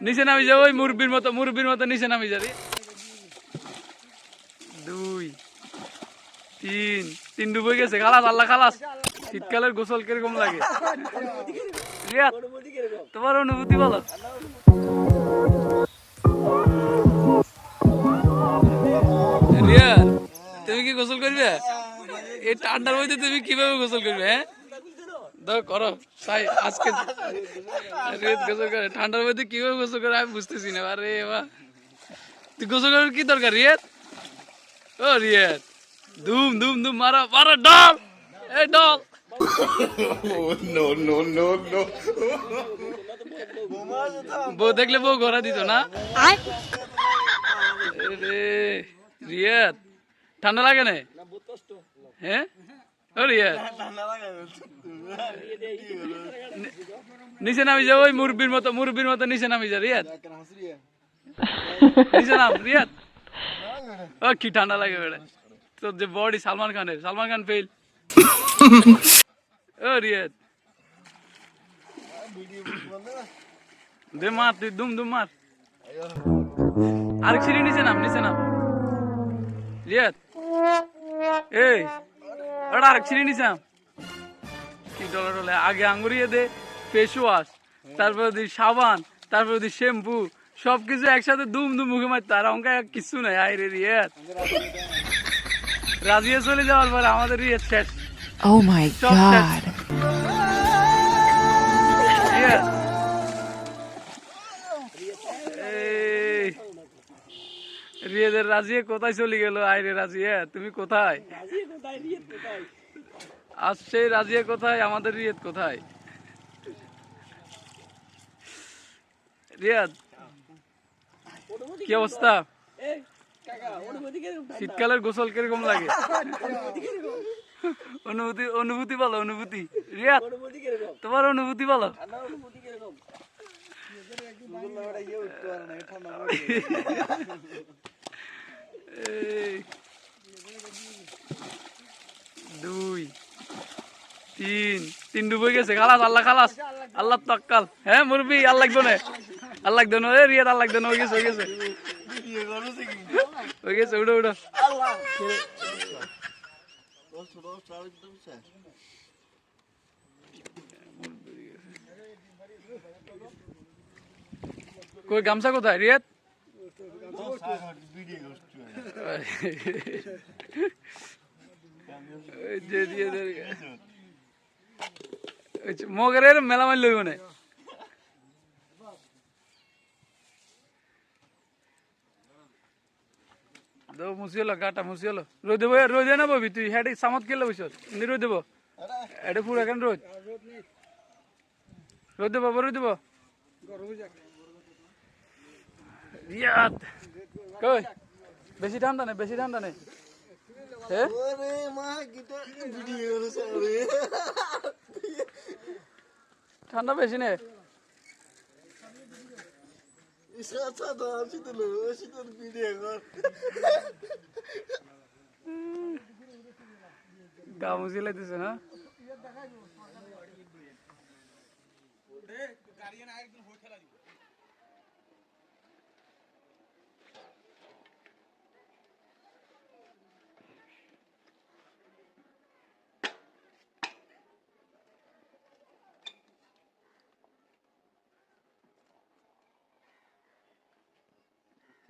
নিচে নামি যা ওই মুরব্বির মতো মুরব্বির মতো নিচে নামি যাবি। দুই, তিন তিন ডুবে গেছে, খালাস, আল্লাহ খালাস। শীতকালের গোসল কীরকম লাগে? তোমার অনুভূতি বলো। রিয়াদ তুমি কি গোসল করবে? এই ঠান্ডার মধ্যে তুমি কীভাবে গোসল করবে হ্যাঁ? দাও করো। তাই আজকে রিয়াদ গোসল করে ঠান্ডার মধ্যে কীভাবে গোসল করে আমি বুঝতেছি না। আরে বাহ তুই গোসল করার কি দরকার রিয়াদ? ও রিয়াদ। ধুম ধুম ধুম মারো মারো ডল। এই doll. no, no, no, no. বউ দেখলে বউ ঘোরা দিত না? রে রিয়াদ। ঠান্ডা লাগে না? হ্যাঁ? নি- নিচে নামি যা ওই মুরব্বির মতো মুরব্বির মতো নিচে নামি যা রিয়াদ নিচে নাম রিয়াদ ও কি ঠান্ডা লাগে বেড়ে তোর যে বডি সালমান খানের সালমান খান ফেল ও রিয়াদ দে মার তুই দুম দুম মার আরেক সিঁড়ি নিচে নাম নিচে নাম রিয়াদ এই ওটা আরেক সিঁড়ি নিচে কি ডলে ডলে আগে আঙ্গুরিয়ে দে ফেস ওয়াশ তারপর দি সাবান তারপর দি শ্যাম্পু সব কিছু একসাথে দুম দুম মুখে মারতো। আর অঙ্কা কিছু নাই আইরে রিয়াদ। রাজিয়ে চলে যাওয়ার পর আমাদের রিয়াদ শেষ। ও মাই Stop রিয়াদের রাজিয়ে কোথায় চলে গেল? আইরে রাজিয়া তুমি কোথায়? আজ সেই রাজিয়া কোথায়? আমাদের রিয়াদ কোথায়? রিয়াদ কি অবস্থা? শীতকালের গোসল কীরকম লাগে? অনুভূতি অনুভূতি বলো অনুভূতি। রিয়াদ তোমার অনুভূতি বলো দুই তিন তিন ডুবে গেছে। খালাস, আল্লাহ খালাস। আল্লাহ তাক্কাল। হ্যাঁ মুরবি আল্লাহ লাগবে না। আল্লাহ লাগবে না। এ, রিয়াদ আল্লাহ লাগবে না। হয়ে গেছে হয়ে গেছে। হয়ে গেছে, উঠো উঠো। কই, গামছা কোথায়, রিয়াদ? ওই মগরের মেলামাইল লইব না। দো মুসিয়েলো, গাটা মুসিয়েলো। রোদ দেবো, রোদ না ববি? তুই হেডে সামত কেলে বসছ নি রোদ দেবো? এডে পুরো এখন রোদ? রোদ দেবো রোদ দেবো? রিয়াদ কই? বেশি ঠান্ডা নেই, বেশি হ্যাঁ? ঠান্ডা বেশি নেই Isa sa da situ lo, situ video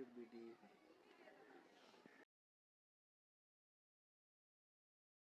activity